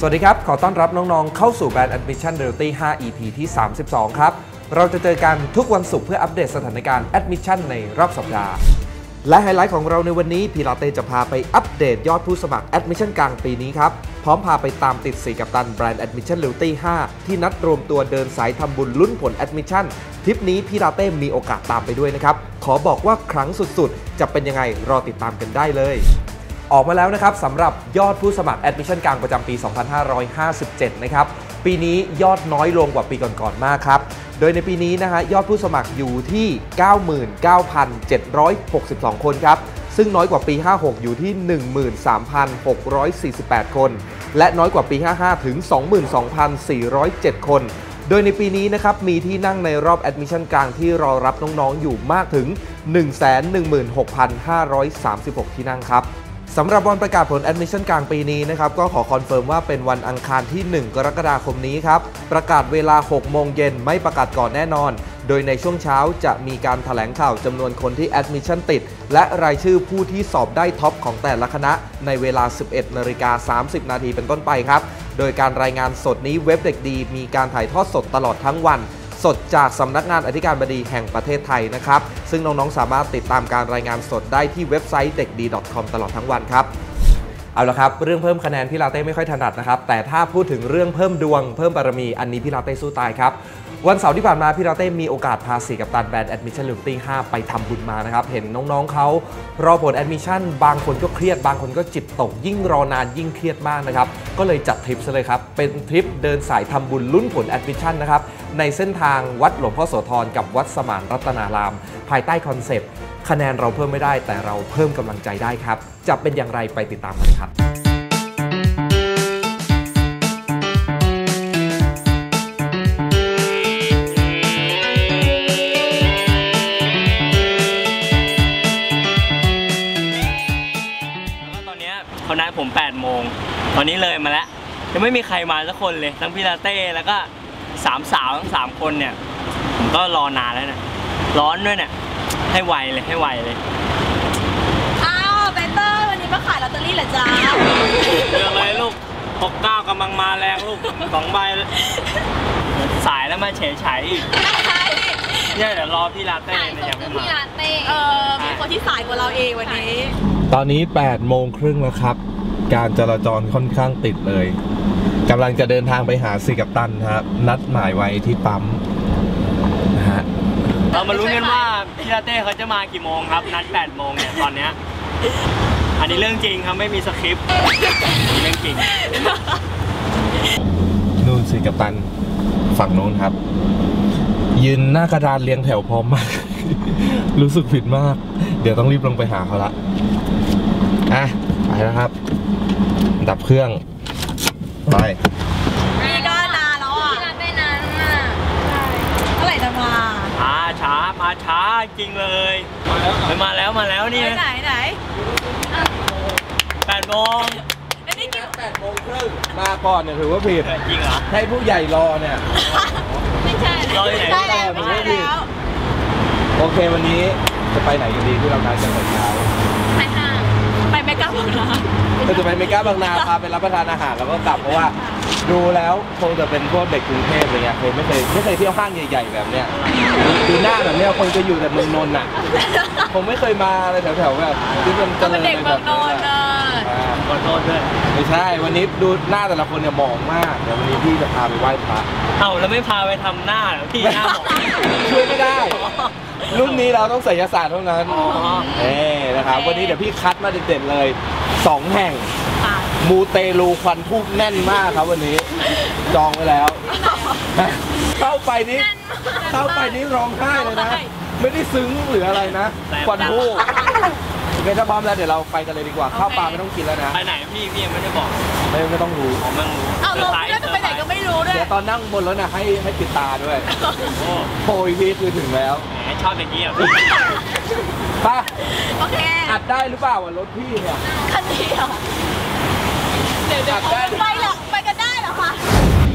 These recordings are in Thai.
สวัสดีครับ ขอต้อนรับน้องๆ เข้าสู่ Band Admission Realty 5 EP ที่ 32 ครับ เราจะเจอกันทุกวันศุกร์เพื่ออัปเดตสถานการณ์ Admission ในรอบสัปดาห์ และไฮไลท์ของเราในวันนี้พีลาเต้จะพาไปอัปเดตยอดผู้สมัคร Admission กลางปีนี้ครับ พร้อมพาไปตามติดสีกับตัน Brand Admission Realty 5 ที่นัดรวมตัวเดินสายทำบุญลุ้นผล Admission ทริปนี้พี่ลาเต้มีโอกาสตามไปด้วยนะครับ ขอบอกว่าครั้งสุดๆ จะเป็นยังไงรอติดตามกันได้เลย ออกมาแล้วนะครับสำหรับยอดผู้สมัคร Admission กลางประจำปี 2557 นะครับ ปีนี้ยอดน้อยลงกว่าปีก่อนๆ มากครับ โดยในปีนี้นะฮะยอดผู้สมัครอยู่ที่ 99,762 คนครับ ซึ่งน้อยกว่าปี 56 อยู่ที่ 13,648 คน และน้อยกว่าปี 55 ถึง 22,407 คน โดยในปีนี้นะครับมีที่นั่งในรอบ Admission กลางที่รอรับน้องๆ อยู่มากถึง 116,536 ที่นั่งครับ สำหรับวันประกาศผล Admission กลางปีนี้นะครับก็ขอคอนเฟิร์มว่าเป็นวันอังคารที่ 1 กรกฎาคมนี้ครับประกาศเวลา 6 โมงเย็นไม่ประกาศก่อนแน่นอน โดยในช่วงเช้าจะมีการถแถลงข่าวจำนวนคนที่ Admission ติด และรายชื่อผู้ที่สอบได้ท็อปของแต่ละคณะ ในเวลา 11นาฬิกา30 นาทีเป็นต้นไปครับ โดยการรายงานสดนี้เว็บเด็กดี มีการถ่ายทอดสดตลอดทั้งวัน สดจากสำนักงานอธิการบดีแห่งประเทศไทยนะครับ ซึ่งน้องๆ สามารถติดตามการรายงานสดได้ที่เว็บไซต์เด็กดี .com ตลอดทั้งวันครับเอาละครับ เรื่องเพิ่มคะแนนพี่ลาเต้ไม่ค่อยถนัดนะครับ แต่ถ้าพูดถึงเรื่องเพิ่มดวง เพิ่มบารมีอันนี้พี่ลาเต้สู้ตายครับ วันเสาร์ที่ผ่านมาพี่ลาเต้มีโอกาสพาสีกับตันแบรนด์ Admission l u t y 5ไปทำบุญมานะครับ เห็นน้องๆเขารอผล Admission บางคนก็เครียดบางคนก็จิตตก ยิ่งรอนานยิ่งเครียดมากนะครับ ก็เลยจัดทริปซะเลยครับ เป็นทริปเดินสายทำบุญลุ้นผล Admission นนะครับ ในเส้นทางวัดหลวงพ่อโสธรกับวัดสมานรัตนาราม ภายใต้คอนเซปต์คะแนนเราเพิ่มไม่ได้แต่เราเพิ่มกำลังใจได้ครับจะเป็นอย่างไรไปติดตามกันครับ ตอนนี้เลยมาแล้วยังไม่มีใครมาสักคนเลยทั้งพี่ลาเต้แล้วก็สามสาวทั้งสามคนเนี่ยผมก็รอนานแล้วเนี่ยร้อนด้วยเนี่ยให้ไวเลยให้ไวเลยอ้าวเบเตอร์วันนี้มาขายลอตเตอรี่เหรอจ๊ะเรื่องอะไรลูกหกเก้ากำลังมาแรงลูกสองใบสายแล้วมาเฉยเฉยๆอีกเนี่ยเดี๋ยวรอพี่ลาเต้เนี่ยยังไม่มาพี่ลาเต้เออมีคนที่สายกว่าเราเองวันนี้ ตอนนี้8โมงครึ่งแล้วครับ การจราจรค่อนข้างติดเลยกำลังจะเดินทางไปหาสิกับตันครับ นัดหมายไว้ที่ปั๊มนะฮะเรามาลุ้นกันว่าพี่ลาเต้เขาจะมากี่โมงครับ นัด8โมงเนี่ยตอนเนี้ยอันนี้เรื่องจริงครับไม่มีสคริปต์เรื่องจริงนู่นสิกับตันฝั่งโน้นครับ ยืนหน้ากระดานเรียงแถวพร้อมมาก รู้สึกผิดมาก เดี๋ยวต้องรีบลงไปหาเขาละอะไปแล้วครับ ดับเครื่อง ไป นี่ก็นานแล้วอะนานไปนานอะเมื่อไหร่จะมาช้าช้ามาช้าจริงเลยมาแล้วมาแล้วมาแล้วนี่ไหนไหนไหนแปดโมงอันนี้กี่8โมงครึ่งมาก่อนเนี่ยถือว่าผิดจริงเหรอให้ผู้ใหญ่รอเนี่ยไม่ใช่รอที่ไหนได้แล้วไม่ใช่แล้วโอเควันนี้จะไปไหนกันดีที่เรานัดกันแต่เช้า บางนาก็จะไปเมกาบางนาพาไปรับประทานอาหารแล้วก็กลับเพราะว่า ดูแล้วคงจะเป็นพวกเด็กกรุงเทพอะไรเงี้ยเคยไม่เคยไม่เคยเที่ยวห้างใหญ่ๆแบบเนี้ยดูหน้าแบบเนี้ยคงจะอยู่แต่เมืองนนท์อะคงไม่เคยมาอะไรแถวๆแบบที่มันเจก็ริเป็นญเด็กในเมืแบองบนนี้นท์เอออ่า ขอโทษด้วย ไม่ใช่ วันนี้ดูหน้าแต่ละคนเนี่ยหมองมาก เดี๋ยววันนี้พี่จะพาไปไหว้พระเอ้าแล้วไม่พาไปทำหน้าเหรอพี่หน้าหมอช่วยไม่ได้ รุ่นนี้เราต้องศิลศาสตร์เท่านั้นอ๋อเอ้นะครับ วันนี้เดี๋ยวพี่คัดมาเด็ดๆเลยสองแห่ง ค่ะมูเตลูควันทูบแน่นมากครับวันนี้ จองไว้แล้ว เข้าไปนี้เข้าไปนี้ร้องไห้เลยนะ ไม่ได้ซึ้งหรืออะไรนะควันทูบ โอเคถ้าพร้อมแล้วเดี๋ยวเราไปกันเลยดีกว่า ข้าวปลาไม่ต้องกินแล้วนะไปไหนพี่พี่ยังไม่ได้บอกไม่ไม่ต้องรู้ผมไม่รู้เอาลงซร์พรแล้วจะไปไหนก็ไม่รู้ด้วยเดี๋ยวตอนนั่งบนรถนะให้ให้ปิดตาด้วยโอ้โอ้ยพี่คือถึงแล้วแหมชอบอย่างนี้อะพี่ไป้าโอเคอัดได้หรือเปล่าว่ารถพี่เนี่ยคันเดียวเดี๋ยวเดี๋ยวอัดได้ไปเหรอไปกันได้เหรอคะ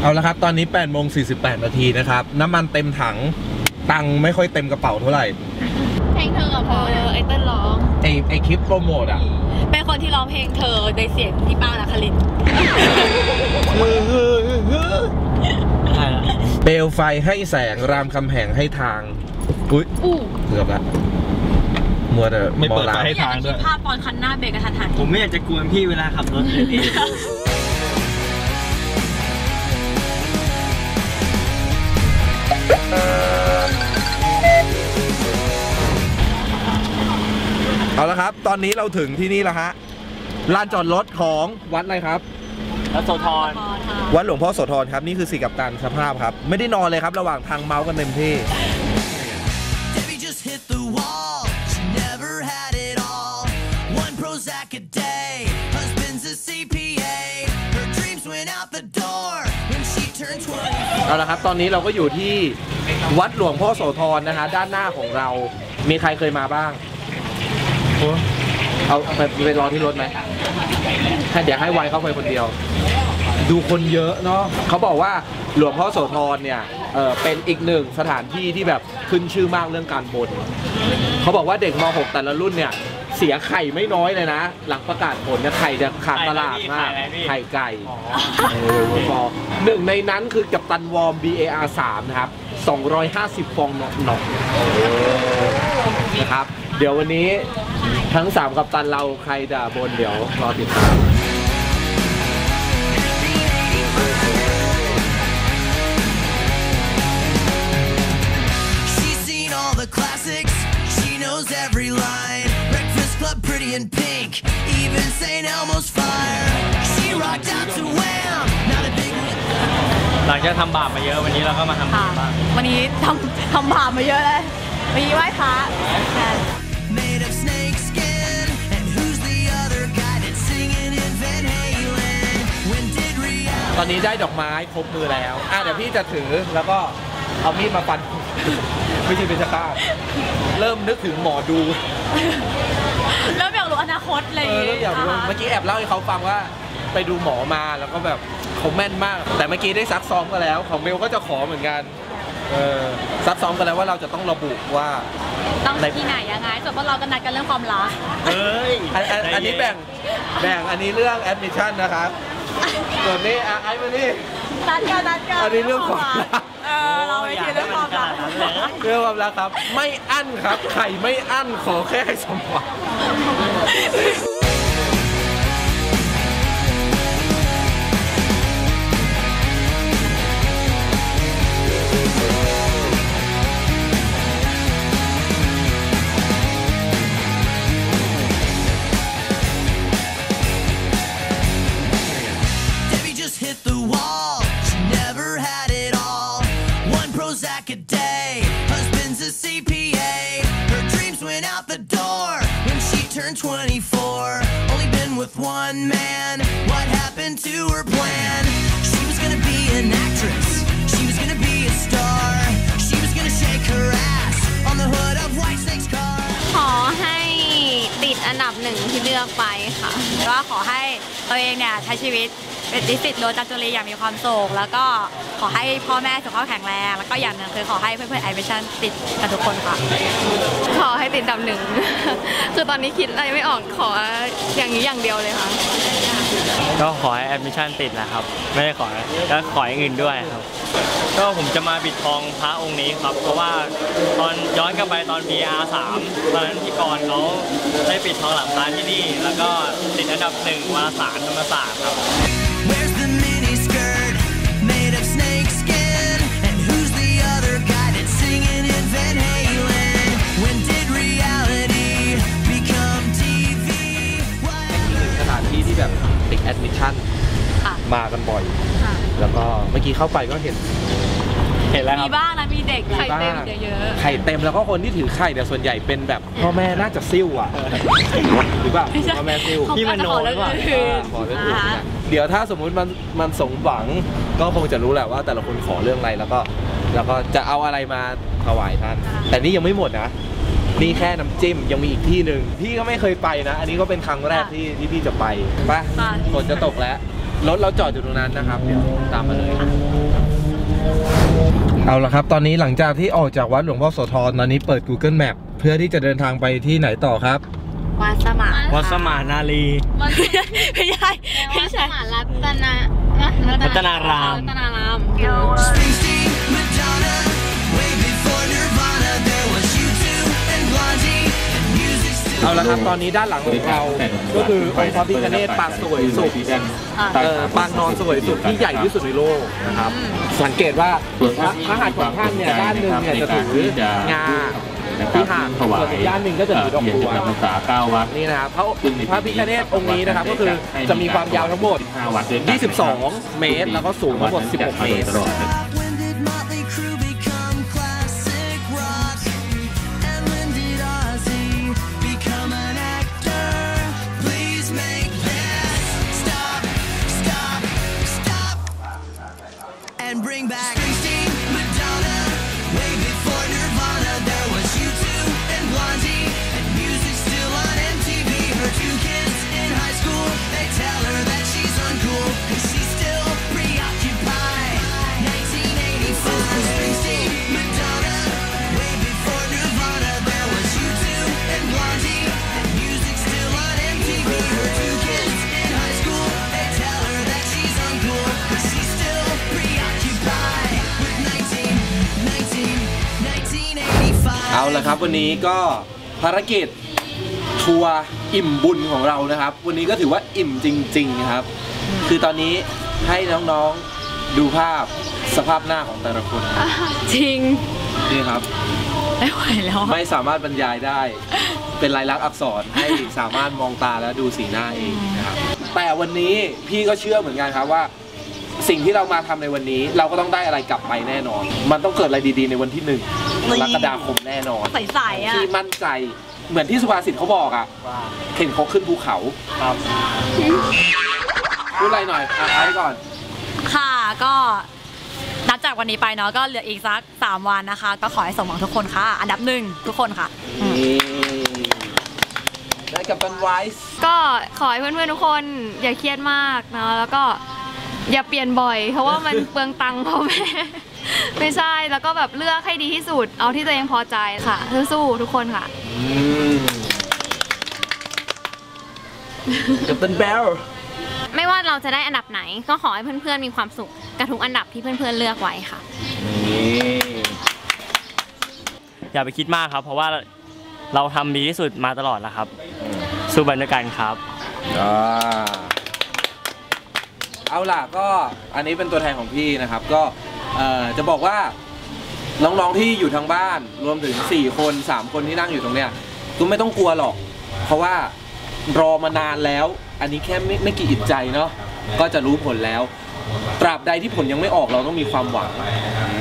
เอาละครับ ตอนนี้8โมง48นาทีนะครับ น้ำมันเต็มถัง ตังค์ไม่ค่อยเต็มกระเป๋าเท่าไหร่เพลงเธอกับพอไอเติ้ลร้อง ไอ้ไอคลิปโปรโมทอะเป็นคนที่ร้องเพลงเธอในเสียงที่ป้าละคลินใช่ละเปลวไฟให้แสงรามคำแหงให้ทาง อุ้ยอู้เกือบละมัวแต่ไม่เปิดมองหลังไฟให้อยากจะคิดภาพตอนคันหน้าเบรกกระทันหันผมไม่อยากจะกวนพี่เวลาขับรถเลยพี่ เอาละครับ ตอนนี้เราถึงที่นี่แล้วฮะลานจอดรถของวัดอะไรครับแล้วโซทอนวัดหลวงพ่อโสธรครับนี่คือสีกับตันสภาพครับ ไม่ได้นอนเลยครับ ระหว่างทางเมาส์กันเต็มที่ Debbie just hit the wall. She never had it all. One Prozac a day. Husband's a CPA. Her dreams went out the door when she turned 20. เอาละครับ ตอนนี้เราก็อยู่ที่วัดหลวงพ่อโสธรนะฮะด้านหน้าของเรา มีใครเคยมาบ้าง เอาไปไปรอที่รถไหมให้เดี๋ยวให้ไวเข้าไปคนเดียว ดูคนเยอะเนาะเขาบอกว่าหลวงพ่อโสธรเนี่ยเออเป็นอีกหนึ่งสถานที่ที่แบบขึ้นชื่อมากเรื่องการบนเขาบอกว่าเด็กม .6 แต่ละรุ่นเนี่ยเสียไข่ไม่น้อยเลยนะ หลังประกาศผลเนี่ยไข่จะขาดตลาดมาก ไข่ไก่เออพอหนึ่งในนั้นคือกัปตันวอร์ม BAR 3นะครับ 250 ฟองหนอกๆนะครับ เดี๋ยววันนี้ ทั้ง 3 กัปตันเราใครจะบนเดี๋ยวรอติดตาม She's seen all the classics. She knows every line. Breakfast Club, Pretty in Pink. Even St. Elmo's Fire. She rocked out to Wham. Not a big หลังจากทำบาปมาเยอะวันนี้เราก็มาทำบุค่ะญบ้างวันนี้ทำทำบาปมาเยอะเลยวันนี้ไหว้พระ ตอนนี้ได้ดอกไม้ครบมือแล้ว อะเดี๋ยวพี่จะถือแล้วก็เอามีดมาฟัน ไม่ใช่เป็นชะตาเริ่มนึกถึงหมอดูเริ่มอยากรู้อนาคตอะไรอเอย่างองี้เริ่มอยากรู้นะคะเมื่อกี้แอบเล่าให้เขาฟังว่าไปดูหมอมาแล้วก็แบบเขาแม่นมาก แต่เมื่อกี้ได้ซักซ้อมกันแล้ว ของเบลก็จะขอเหมือนกัน เออซักซ้อมกันแล้วว่าเราจะต้องระบุว่า ต้องที่ไหนยังไงส่วนพวกเราก็นัดกันเรื่องความรัก เฮ้ยอันอันอันนี้แบ่งแบ่งอันนี้เรื่องแอดมิชชั่นนะครับ ส่วนนี้อะไอ้มานี่นัดกันนัดกันอันนี้เรื่องความรักเออเราไม่คิดเรื่องความรักเรื่องความรักครับ ไม่อั้นครับไข่ไม่อั้นขอแค่ให้สมหวัง turned 24. Only been with one man. What happened to her plan? She was gonna be an actress. She was gonna be a star. She was gonna shake her ass on the hood of Whitesnake's car. ขอให้ติดอันดับหนึ่งที่เลือกไปค่ะแล้วก็ขอให้ตัวเองเนี่ยใช้ชีวิต เป็นดิสิตโรจัตุรีอย่างมีความสุขแล้วก็ขอให้พ่อแม่สุขภาพแข็งแรง แล้วก็อย่างหนึ่งคือขอให้เพื่อนๆไอ i ิชันติดกันทุกคนค่ะ ขอให้ติดอันดับหนึ่ง คือตอนนี้คิดอะไรไม่ออกขออย่างนี้อย่างเดียวเลยค่ะ ก็ขอให้แอดมิชชั่นติดนะครับ ไม่ได้ขอก็ขออย่างอื่นด้วยครับ ก็ผมจะมาบิดทองพระองค์นี้ครับ เพราะว่าตอนย้อนกลับไปตอน BR 3ตอนนั้นพี่กรณ์เขาได้ปิดทองหลังพระที่นี่ แล้วก็ติดอันดับหนึ่งวารสารธรรมศาสตร์ครับ เมื่อกี้เข้าไปก็เห็น เห็นแล้วคมีรับ บ้างนะมีเด็กไข่เต็มเยอะไข่เต็มแล้วก็คนที่ถือไข่แต่ยส่วนใหญ่เป็นแบบพ่อแม่น่าจะซิ่วอะหรือเปล่าไม่ใช่พ่อแม่ซิ่วๆเขาพี่มก็จะโนขอเรื่องหรือเปล่าอื่นขอเรื่องอื่นอ่าเนี่ยเดี๋ยวถ้าสมมุติมันมันสมหวังก็คงจะรู้แหละว่า แต่ละคนขอเรื่องอะไรแล้วก็ แล้วก็จะเอาอะไรมาถวายท่านแต่นี่ยังไม่หมดนะ นี่แค่น้ำจิ้มยังมีอีกที่หนึ่งพี่ก็ไม่เคยไปนะ อันนี้ก็เป็นครั้งแรกที่ที่พี่จะไปไปค่ะฝนจะตกแล้ว รถเราจอดอยู่ตรงนั้นนะครับ เดี๋ยวตามมาเลยเอาละครับ ตอนนี้หลังจากที่ออกจากวัดหลวงพ่อโสธรตอนนี้เปิด Google Map เพื่อที่จะเดินทางไปที่ไหนต่อครับ วัดสมานวัดสมานนาลีมันไม่ใช่แปลไม่ว่าสใช่มานรัตนานะรัตนาราม รัตนาราม Springsteen, Madonna, เอาละครับตอนนี้ด้านหลังของเราก็คือองค์พระพิฆเนศปางสวยสุดเอ่อปางนอนสวยสุดที่ใหญ่ที่สุดในโลกนะครับ สังเกตว่าพระพระหัตถ์ของท่านเนี่ยด้านหนึ่งเนี่ยจะถืองาที่หางส่วนอีกด้านหนึ่งก็จะถือดอกบัวภาษาเก้าวัดนี่นะครับพระพระพิฆเนศองค์นี้นะครับก็คือจะมีความยาวทั้งหมด5วัดด้วยกัน22 เมตร แล้วก็สูงทั้งหมด 16 เมตร ละครับ วันนี้ก็ภารกิจทัวร์อิ่มบุญของเรานะครับ วันนี้ก็ถือว่าอิ่มจริง ๆ ครับ คือตอนนี้ให้น้องๆดูภาพสภาพหน้าของแต่ละคนครับจริงนี่ครับ ไม่ไหวแล้วไม่สามารถบรรยายได้ เป็นลายลักษณ์อักษรให้สามารถมองตาและดูสีหน้าเองนะครับแต่วันนี้พี่ก็เชื่อเหมือนกันครับว่า สิ่งที่เรามาทำในวันนี้ เราก็ต้องได้อะไรกลับไปแน่นอน มันต้องเกิดอะไรดีๆ ในวันที่หนึ่งกรกฎาคมแน่นอน ใสๆอะ ที่มั่นใจเหมือนที่สุภาษิตเขาบอกอะเข็นเขาขึ้นภูเขาครับพูดอะไรหน่อยอะเอาไว้ก่อน ค่ะก็นับจากวันนี้ไปเนาะก็เหลืออีกสัก 3 วันนะคะ ก็ขอให้สมหวังทุกคนค่ะ อันดับหนึ่งทุกคนค่ะ นี่ได้กับตันไวส์ ก็ขอให้เพื่อนๆทุกคนอย่าเครียดมากเนาะแล้วก็ อย่าเปลี่ยนบ่อย เพราะว่ามันเปลืองตังค์พ่อแม่ ไม่ใช่แล้วก็แบบเลือกให้ดีที่สุด เอาที่ตัวเองพอใจค่ะสู้ๆทุกคนค่ะกับตันเบลไม่ว่าเราจะได้อันดับไหน ก็ขอให้เพื่อนๆมีความสุขกับทุกอันดับที่เพื่อนๆเลือกไว้ค่ะนี่อย่าไปคิดมากครับ เพราะว่าเราทำดีที่สุดมาตลอดแล้วครับ สู้ไปด้วยกันครับอ่า เอาล่ะก็อันนี้เป็นตัวแทนของพี่นะครับ ก็เอ่อจะบอกว่าน้องๆที่อยู่ทางบ้านรวมถึง 4 คน 3 คนที่นั่งอยู่ตรงเนี้ยก็ไม่ต้องกลัวหรอก เพราะว่ารอมานานแล้ว อันนี้แค่ไม่ไม่กี่อิดใจเนาะก็จะรู้ผลแล้ว ตราบใดที่ผลยังไม่ออกเราต้องมีความหวัง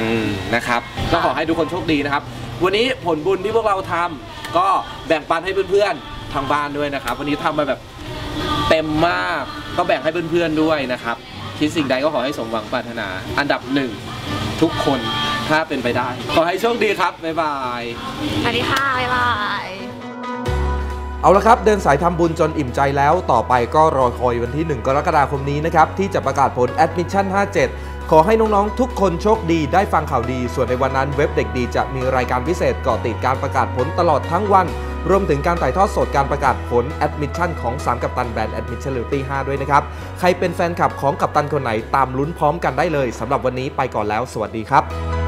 อืมนะครับก็ขอให้ทุกคนโชคดีนะครับ วันนี้ผลบุญที่พวกเราทำก็แบ่งปันให้เพื่อนๆทางบ้านด้วยนะครับ วันนี้ทำมาแบบเต็มมาก ก็แบ่งให้เพื่อนๆด้วยนะครับ คิดสิ่งใดก็ขอให้สมหวังปรารถนา อันดับหนึ่งทุกคนถ้าเป็นไปได้ ขอให้โชคดีครับ บ๊ายบาย สวัสดีค่ะ บ๊ายบาย เอาละครับ เดินสายทำบุญจนอิ่มใจแล้ว ต่อไปก็รอคอยวันที่ 1 กรกฎาคมนี้นะครับ ที่จะประกาศผล Admission 57 ขอให้น้องๆ ทุกคนโชคดีได้ฟังข่าวดี ส่วนในวันนั้นเว็บเด็กดีจะมีรายการพิเศษเกาะติดการประกาศผลตลอดทั้งวัน รวมถึงการถ่ายทอดสดการประกาศผลแอดมิชชั่นของ 3 กัปตันแบรนด์ Admission Loyalty 5ด้วยนะครับ ใครเป็นแฟนคลับของกัปตันคนไหนตามลุ้นพร้อมกันได้เลยสำหรับวันนี้ไปก่อนแล้ว สวัสดีครับ